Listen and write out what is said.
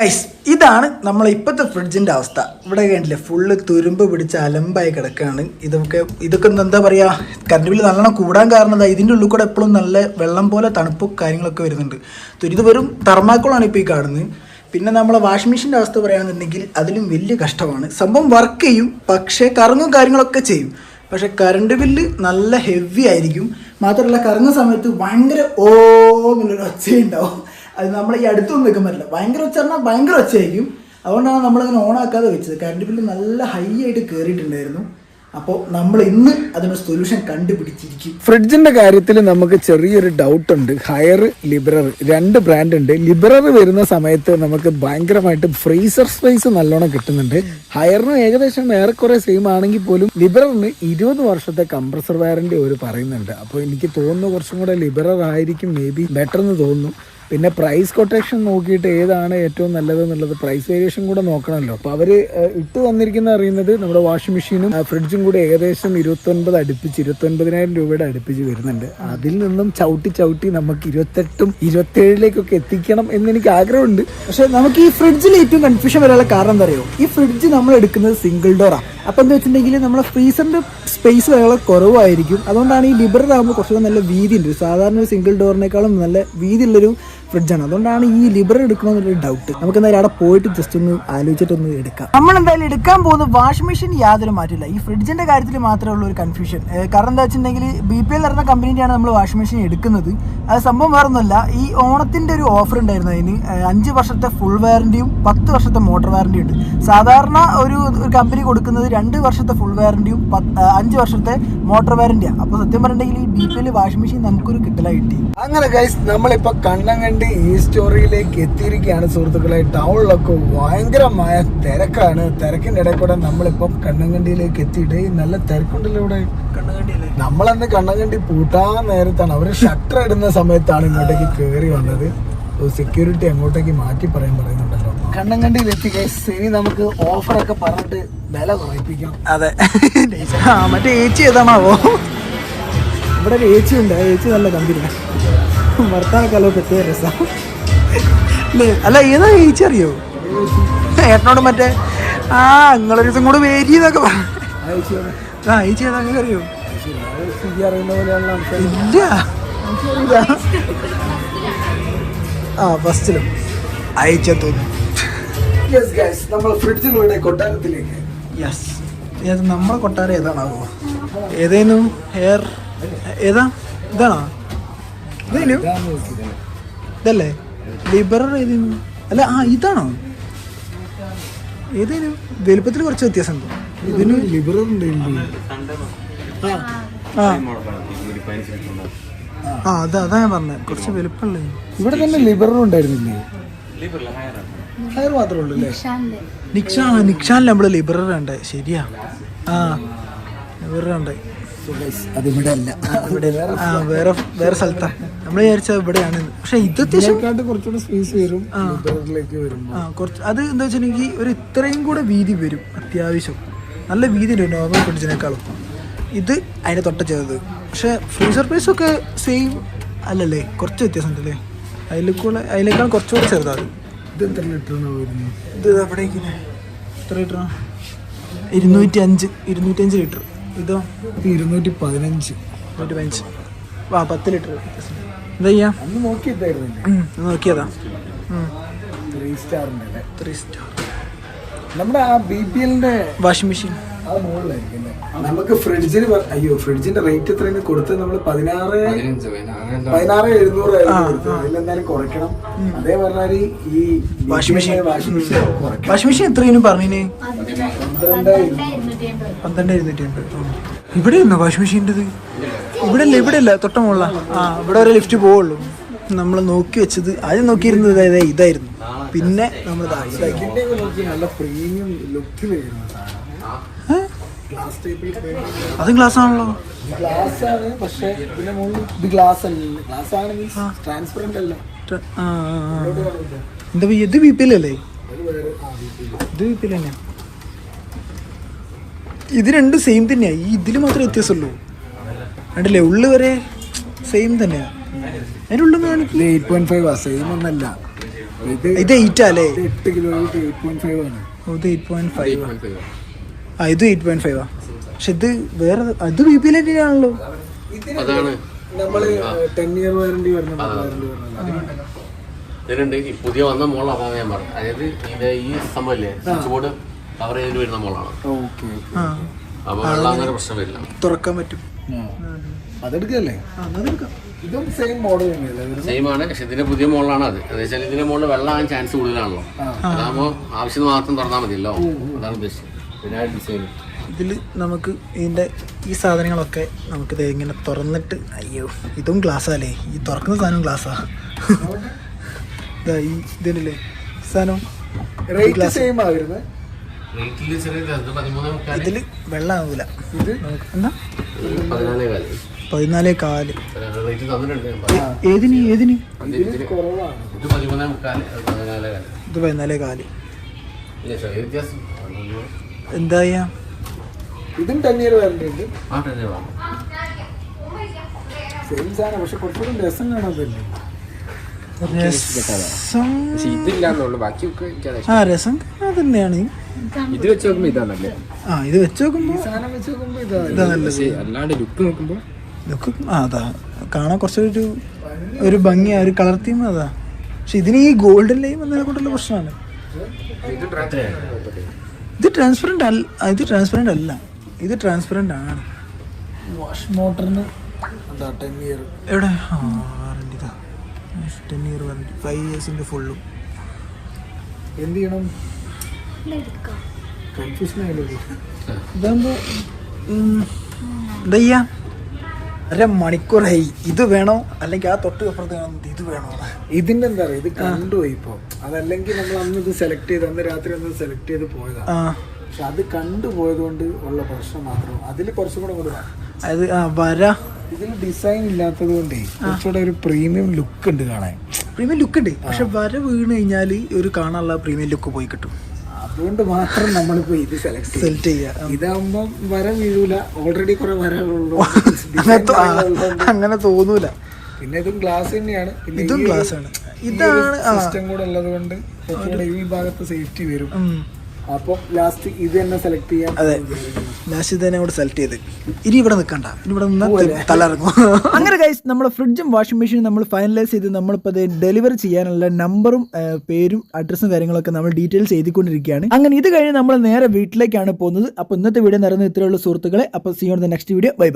Guys ഇതാണ് നമ്മളെ ഇപ്പോഴത്തെ ഫ്രിഡ്ജിന്റെ അവസ്ഥ. ഇവിടെ കണ്ടില്ലേ ഫുള്ള് തുരുമ്പ് പിടിച്ച് അലമ്പായി കിടക്കുകയാണ്. ഇതൊക്കെ ഇതൊക്കെ എന്താ പറയുക കറണ്ട് ബില്ല് നല്ലോണം കൂടാൻ കാരണം ഇതിന്റെ ഉള്ളിൽ കൂടെ എപ്പോഴും നല്ല വെള്ളം പോലെ തണുപ്പും കാര്യങ്ങളൊക്കെ വരുന്നുണ്ട്. ഇത് വെറും തെർമാക്കോളാണ് ഇപ്പോൾ ഈ കാണുന്നത്. പിന്നെ നമ്മളെ വാഷിംഗ് മെഷീന്റെ അവസ്ഥ പറയുകയാണെന്നുണ്ടെങ്കിൽ അതിലും വലിയ കഷ്ടമാണ്. സംഭവം വർക്ക് ചെയ്യും പക്ഷേ കറങ്ങും കാര്യങ്ങളൊക്കെ ചെയ്യും. പക്ഷേ കറണ്ട് ബില്ല് നല്ല ഹെവി ആയിരിക്കും. മാത്രമല്ല കറങ്ങുന്ന സമയത്ത് ഭയങ്കര ഓ എന്നുള്ളൊരു ഒച്ചയുണ്ടാവും. അത് നമ്മൾ ഈ അടുത്തൊന്നും നിൽക്കാൻ പറ്റില്ല. ഭയങ്കര ഒച്ച പറഞ്ഞാൽ ഭയങ്കര ഒച്ചയായിരിക്കും അതുകൊണ്ടാണ് നമ്മളിങ്ങനെ ഓൺ ആക്കാതെ വെച്ചത്. കറണ്ട് ബില്ല് നല്ല ഹൈ ആയിട്ട് കയറിയിട്ടുണ്ടായിരുന്നു അപ്പോൾ നമ്മൾ ഇന്ന് അതിനൊരു സൊല്യൂഷൻ കണ്ടുപിടിച്ചിരിക്കും. ഫ്രിഡ്ജിന്റെ കാര്യത്തിൽ നമുക്ക് ചെറിയൊരു ഡൗട്ട് ഉണ്ട്. ഹയർ ലിബറർ രണ്ട് ബ്രാൻഡ് ഉണ്ട്. ലിബറർ വരുന്ന സമയത്ത് നമുക്ക് ഭയങ്കരമായിട്ട് ഫ്രീസർ സ്പേസ് നല്ലോണം കിട്ടുന്നുണ്ട്. ഹയറിന് ഏകദേശം ഏറെക്കുറെ സെയിം ആണെങ്കിൽ പോലും ലിബററിന് ഇരുപത് വർഷത്തെ കംപ്രസർ വയറിന്റെ ഒരു പറയുന്നുണ്ട്. അപ്പോൾ എനിക്ക് തോന്നുന്നു കുറച്ചും കൂടെ ലിബ്രർ ആയിരിക്കും മേ ബി ബെറ്റർ എന്ന് തോന്നുന്നു. പിന്നെ പ്രൈസ് കൊട്ടേഷൻ നോക്കിയിട്ട് ഏതാണ് ഏറ്റവും നല്ലത് എന്നുള്ളത് പ്രൈസ് വേരിയേഷൻ കൂടെ നോക്കണമല്ലോ. അപ്പോൾ അവർ ഇട്ട് തന്നിരിക്കുന്ന അറിയുന്നത് നമ്മുടെ വാഷിംഗ് മെഷീനും ഫ്രിഡ്ജും കൂടി ഏകദേശം ഇരുപത്തൊൻപത് അടുപ്പിച്ച് ഇരുപത്തൊൻപതിനായിരം രൂപയുടെ അടുപ്പിച്ച് വരുന്നുണ്ട്. അതിൽ നിന്നും ചവിട്ടി ചവിട്ടി നമുക്ക് ഇരുപത്തെട്ടും ഇരുപത്തേഴിലേക്കൊക്കെ എത്തിക്കണം എന്ന് എനിക്ക് ആഗ്രഹമുണ്ട്. പക്ഷെ നമുക്ക് ഈ ഫ്രിഡ്ജിൽ ഏറ്റവും കൺഫ്യൂഷൻ വരാനുള്ള കാരണം എന്താ അറിയോ? ഈ ഫ്രിഡ്ജ് നമ്മൾ എടുക്കുന്നത് സിംഗിൾ ഡോറാണ് അപ്പം എന്താ വെച്ചിട്ടുണ്ടെങ്കിൽ നമ്മുടെ ഫ്രീസറിന്റെ സ്പേസ് വളരെ കുറവായിരിക്കും. അതുകൊണ്ടാണ് ഈ ലിബറർ ആകുമ്പോൾ കുറച്ചുകൂടെ നല്ല വീതി ഉണ്ട് സാധാരണ ഒരു സിംഗിൾ ഡോറിനേക്കാളും നല്ല വീതിയുള്ളൊരു ഫ്രിഡ്ജാണ്. അതുകൊണ്ടാണ് ഈ ലിബർ എടുക്കണമെന്നൊരു ഡൗട്ട് നമുക്ക് എന്തായാലും അവിടെ പോയിട്ട് ജസ്റ്റ് ഒന്ന് ആലോചിച്ചിട്ടൊന്ന് എടുക്കാം. നമ്മൾ എന്തായാലും എടുക്കാൻ പോകുന്ന വാഷിംഗ് മെഷീൻ യാതൊരു മാറ്റമില്ല ഈ ഫ്രിഡ്ജിന്റെ കാര്യത്തിൽ മാത്രമേ ഉള്ളൂ ഒരു കൺഫ്യൂഷൻ കാരണം എന്താ വെച്ചിട്ടുണ്ടെങ്കിൽ ബി പി എൽ പറഞ്ഞ കമ്പനിയാണ് നമ്മൾ വാഷിംഗ് മെഷീൻ എടുക്കുന്നത്. അത് സംഭവം വേറൊന്നുമല്ല. ഈ ഓണത്തിന്റെ ഒരു ഓഫർ ഉണ്ടായിരുന്നു അതിന്. അഞ്ച് വർഷത്തെ ഫുൾ വാറന്റിയും പത്ത് വർഷത്തെ മോട്ടോർ വാറന്റിയും ഉണ്ട്. സാധാരണ ഒരു കമ്പനി കൊടുക്കുന്നത് രണ്ട് വർഷത്തെ ഫുൾ വാറന്റിയും അഞ്ച് വർഷത്തെ മോട്ടോർ വാറന്റിയാണ് അപ്പോൾ സത്യം പറഞ്ഞിട്ടുണ്ടെങ്കിൽ ഈ B P L washing machine നമുക്കൊരു കിട്ടലായി കിട്ടി. അങ്ങനെ ഗൈസ് നമ്മളിപ്പോ കണ്ണങ്കണ്ടി ഈ സ്റ്റോറിയിലേക്ക് എത്തിയിരിക്കുകയാണ് സുഹൃത്തുക്കളെ. ടൗണിലൊക്കെ ഭയങ്കരമായ തിരക്കാണ്. തിരക്കിന്റെ ഇടയിൽ കൂടെ നമ്മളിപ്പം കണ്ണങ്കണ്ടിയിലേക്ക് എത്തിയിട്ട് ഈ നല്ല തിരക്കുണ്ടല്ലോ ഇവിടെ. നമ്മളന്ന് കണ്ണങ്കണ്ടി പൂട്ടാൻ നേരത്താണ്. അവർ ഷട്ടർ ഇടുന്ന സമയത്താണ് ഇങ്ങോട്ടേക്ക് കയറി വന്നത്. സെക്യൂരിറ്റി അങ്ങോട്ടേക്ക് മാറ്റി പറയാൻ പറയുന്നുണ്ടല്ലോ. കണ്ണങ്കണ്ടിയിൽ എത്തി ഇനി നമുക്ക് ഓഫറൊക്കെ പറഞ്ഞിട്ട് വില കുറയിപ്പിക്കാം. അതെ. മറ്റേ ഏച്ചി ഏതാണാവോ? ഇവിടെ ഒരു ഏച്ചി ഉണ്ട്. ഏച്ചി നല്ല കമ്പനിയാണ് വർത്താനക്കാലോ പ്രത്യേക രസം അല്ലേ ഏതാ ചേച്ചിയറിയോ ഏട്ടനോട് മറ്റേ ആ നിങ്ങളൊരു ദിവസം കൂടെ വേരി എന്നൊക്കെ പറഞ്ഞു ആ ഏച്ചി ഏതാ അങ്ങനെ അറിയോ? ഇല്ല. ആ ഫസ്റ്റിലും. അയച്ച തോന്നുന്നു. യെസ് ഗൈസ് നമ്മൾ ഫ്രിഡ്ജിലൂടെ കൊട്ടാരത്തിലേക്ക്. യെസ് ഏത് നമ്മളെ കൊട്ടാരം ഏതാണാവോ? ഏതേനും ഹെയർ ഏതാ? ഇതാണോ? ഇതല്ലേ? ലിബറർ ഏതേനു അല്ല ആ ഇതാണോ? ഏതേനു വലുപ്പത്തിൽ കുറച്ച് വ്യത്യാസമുണ്ട് ഇതിന് ലിബറുണ്ട് ആ. ആ. അതാ അതാ ഞാൻ പറഞ്ഞത് കുറച്ച് വലുപ്പമുള്ള ഇവിടെ തന്നെ ലിബറർ ഉണ്ടായിരുന്നില്ലേ? ഹയർ മാത്രമേ ഉള്ളൂ അല്ലേ? നിക്ഷാൻ നിക്ഷാനിൽ നമ്മൾ ലിബറർ ഉണ്ട് ശരിയാ. ആ. ലിബറർ ഉണ്ട് അതിവിടെ അല്ല ഇവിടെ ആ വേറെ വേറെ സ്ഥലത്താ. നമ്മൾ വിചാരിച്ച ഇവിടെയാണ്. പക്ഷെ ഇത് അത്യാവശ്യം കുറച്ചുകൂടെ സ്പേസ് വരും. കുറച്ച് അത് എന്താ വെച്ചിട്ടുണ്ടെങ്കിൽ ഒരു ഇത്രയും കൂടെ വീതി വരും അത്യാവശ്യം. നല്ല വീതി ഉണ്ട് നോർമൽ ഫ്രിഡ്ജിനേക്കാളും ഇത് അതിന്റെ തൊട്ട ചെയ്തത് പക്ഷെ ഫ്രീസർ പ്രൈസ് ഒക്കെ സെയിം അല്ലല്ലേ? കുറച്ച് വ്യത്യാസം ഉണ്ടല്ലേ അതിലേക്കുള്ള അതിനേക്കാൾ കുറച്ചുകൂടെ ചെറുതാണ്. ഇത് എത്ര ലിറ്ററിനാണ് വരുന്നത് ഇത് എവിടെ ഇരിക്കുന്നെ? എത്ര ലിറ്ററാണ് ഇരുന്നൂറ്റി അഞ്ച് ഇരുന്നൂറ്റി അഞ്ച് ലിറ്റർ ഇതോ? ഇരുന്നൂറ്റി പതിനഞ്ച് നൂറ്റി പതിനഞ്ച് ആ പത്ത് ലിറ്റർ എന്താ ചെയ്യാ? നോക്കിയതാ. ത്രീ സ്റ്റാറിന്റെ ത്രീ സ്റ്റാർ നമ്മുടെ ആ ബി പി എല്ലിന്റെ വാഷിംഗ് മെഷീൻ. ആ മുകളിലായിരിക്കും നമുക്ക് ഫ്രിഡ്ജിന് അയ്യോ ഫ്രിഡ്ജിന്റെ റേറ്റ് എത്രയാണ്? കൊടുത്തത് നമ്മൾ പതിനാറ് പതിനാറ് എഴുന്നൂറ് അതിലെന്തായാലും കുറയ്ക്കണം. അതേ പറഞ്ഞാൽ ഈ washing machine. Washing machine washing machine എത്രയാണ് പറഞ്ഞിന്? പന്ത്രണ്ട് പന്ത്രണ്ട് എഴുന്നൂറ്റി അമ്പത് ഇവിടെ ഉണ്ടോ വാഷിംഗ് മെഷീന്റെ ഇവിടെ അല്ല ഇവിടെ അല്ല തൊട്ട മുകളില ആ ഇവിടെ ഒരു ലിഫ്റ്റ് പോവുള്ളൂ. നമ്മൾ നോക്കി വെച്ചത് ആദ്യം നോക്കിയിരുന്നത് ഇതാ- ഇതാ- ഇതായിരുന്നു. പിന്നെ നമ്മൾ അതും ഗ്ലാസ് ആണല്ലോ ഗ്ലാസ് ആണ് പക്ഷേ ഇത് ഗ്ലാസ് ആണ് ട്രാൻസ്പെറന്റ് അല്ല. എന്താ ഇത് ബി പി എൽ അല്ലേ. ഇത് ബി പി എൽ തന്നെയാ. ഇത് രണ്ടും സെയിം തന്നെയാ. ഈ ഇതിൽ മാത്രമേ വ്യത്യാസമുള്ളൂ. കണ്ടില്ലേ? ഉള്ളു വരെ സെയിം തന്നെയാ. അതിന്റെ ഉള്ളു നിന്ന് കാണിക്കും എയ്റ്റ് പോയിന്റ് ഫൈവ് ആ സെയിം ഒന്നല്ല. ഇത് ഇത് എയ്റ്റ് അല്ലേ? എട്ട് കിലോ എയ്റ്റ് പോയിന്റ് ഫൈവ് ആണ്. ഇത് എയ്റ്റ് പോയിന്റ് ഫൈവ് ആ. ഇത് എയ്റ്റ് പോയിന്റ് ഫൈവ് ആ. പക്ഷെ ഇത് വേറെ അത് ബി പി ആണല്ലോ. അതാണ്. നമ്മൾ ടെൻ ഇയർ വാറണ്ടി പുതിയ വന്ന മോളാണ് ഞാൻ പറഞ്ഞു അതായത് ഈ സംഭവല്ലേ സ്വിച്ച് ബോർഡ് കവർ ചെയ്തിട്ട് വരുന്ന മോളാണ്. അപ്പൊ വെള്ളം അങ്ങനെ പ്രശ്നം വരില്ല. തുറക്കാൻ പറ്റും. അതെടുക്കല്ലേ? ഇതും സെയിം മോഡൽ ആണ് പക്ഷെ ഇതിന്റെ പുതിയ മോളാണ് അത്. എന്ന് വെച്ചാൽ ഇതിന്റെ മുകളിൽ വെള്ളം ആകാൻ ചാൻസ് കൂടുതലാണല്ലോ. അതാകുമ്പോ ആവശ്യത്തിന് മാത്രം തുറന്നാൽ മതിയല്ലോ. അതാണ് ഉദ്ദേശിച്ചത്. പിന്നെ ഡിസൈൻ ഇതിൽ നമുക്ക് ഇതിന്റെ ഈ സാധനങ്ങളൊക്കെ നമുക്കിത് ഇങ്ങനെ തുറന്നിട്ട് അയ്യോ ഇതും ഗ്ലാസ്സാലേ ഈ തുറക്കുന്ന സാധനം ഗ്ലാസ്സാ ഇതാ ഈ ഇതിനല്ലേ സാധനം സെയിം ഇതിൽ വെള്ളം ആവൂല ഇത്? എന്താ? ഇത് പതിനാലേ കാൽ. ഏതിന് ഏതിന്? ഇത് പതിനാലേ കാൽ. എന്താ ചെയ്യാ? ഇതും ടെൻ ഇയർ വാറണ്ടി ഉണ്ട് സെയിം സാധനം പക്ഷെ കുറച്ചുകൂടി രസം ബാക്കിയൊക്കെ എനിക്കതാ ആ രസം അത് തന്നെയാണ് ഇത് വെച്ച് നോക്കുമ്പോ ഇതാണല്ലേ ആ ഇത് വെച്ച് നോക്കുമ്പോൾ സാധനം നോക്കുമ്പോ ഇതാ ഇതാ നല്ലത്. പക്ഷേ അല്ലാണ്ട് ലുക്ക് നോക്കുമ്പോ ലുക്ക് ആ അതാ. കാണാൻ കുറച്ചൊരു ഒരു ഭംഗിയാ ഒരു കളർ തീം അതാ. പക്ഷെ ഇതിന് ഈ ഗോൾഡൻ ലൈം എന്നതിനെ കൊണ്ടുള്ള പ്രശ്നമാണ്. ഇത് ട്രാൻസ്പെറന്റ് അല്ല ഇത് ട്രാൻസ്പെറന്റ് അല്ല. ഇത് ട്രാൻസ്പെറന്റ് ആണ്. വാഷ് മോട്ടറിന് എവിടെ? ആ warranty ten year warranty. Five ഇയേഴ്സിന്റെ ഫുള്ളും എന്ത് ചെയ്യണം? കൺഫ്യൂഷൻ ആയാലും ഇതാകുമ്പോൾ എന്താ ചെയ്യാ? അര മണിക്കൂറായി. ഇത് വേണോ? അല്ലെങ്കിൽ ആ തൊട്ട് അപ്പുറത്ത് ഇത് വേണോ? ഇതിന്റെ എന്താ പറയുക ഇത് കണ്ടുപോയി ഇപ്പൊ. അതല്ലെങ്കിൽ നമ്മൾ അന്ന് ഇത് സെലക്ട് ചെയ്ത് അന്ന് രാത്രി അന്ന് സെലക്ട് ചെയ്ത് പോയതാണ് പക്ഷെ അത് കണ്ടുപോയത് കൊണ്ട് ഉള്ള പ്രശ്നം മാത്രം. അതിൽ കുറച്ചും കൂടെ കൂടെ അത് ആ വര. ഇതിൽ ഡിസൈൻ ഇല്ലാത്തത് കൊണ്ടേ കുറച്ചുകൂടെ ഒരു പ്രീമിയം ലുക്ക് ഉണ്ട് കാണാൻ. പ്രീമിയം ലുക്ക് ഉണ്ട്. പക്ഷെ വര വീണ് കഴിഞ്ഞാൽ ഒരു കാണാനുള്ള പ്രീമിയം ലുക്ക് പോയി കിട്ടും. അതുകൊണ്ട് മാത്രം നമ്മളിപ്പോ ഇത് സെലക്ട് സെലക്ട് ചെയ്യുക ഇതാകുമ്പോ വര വീഴൂല. ഓൾറെഡി കുറെ വരകളുള്ളൂ അങ്ങനെ തോന്നൂല. പിന്നെ ഇതും ഗ്ലാസ് തന്നെയാണ്. ഇതും ഗ്ലാസ് ആണ്. ഇതാണ് സിസ്റ്റം കൂടെ ഉള്ളത് കൊണ്ട് കുറച്ചുകൂടെ ഈ ഭാഗത്ത് സേഫ്റ്റി വരും. ഉം. അപ്പം ലാസ്റ്റ് ഇത് തന്നെ സെലക്ട് ചെയ്യാം അതെ. ലാസ്റ്റ് തന്നെ കൂടെ സെലക്ട് ചെയ്ത്. ഇനി ഇവിടെ നിൽക്കണ്ട ഇനി ഇവിടെ നിന്നാൽ തലറങ്ങും അങ്ങനെ ഗൈസ് നമ്മുടെ ഫ്രിഡ്ജും വാഷിംഗ് മെഷീനും നമ്മൾ ഫൈനലൈസ് ചെയ്ത് നമ്മളിപ്പോൾ അത് ഡെലിവറി ചെയ്യാനുള്ള നമ്പറും പേരും അഡ്രസ്സും കാര്യങ്ങളൊക്കെ നമ്മൾ ഡീറ്റെയിൽസ് എഴുതിക്കൊണ്ടിരിക്കുകയാണ്. അങ്ങനെ ഇത് കഴിഞ്ഞ് നമ്മൾ നേരെ വീട്ടിലേക്കാണ് പോകുന്നത്. അപ്പോൾ ഇന്നത്തെ വീഡിയോ നിറഞ്ഞ ഇത്രയുള്ള സുഹൃത്തുക്കളെ. അപ്പോൾ see on the next video bye bye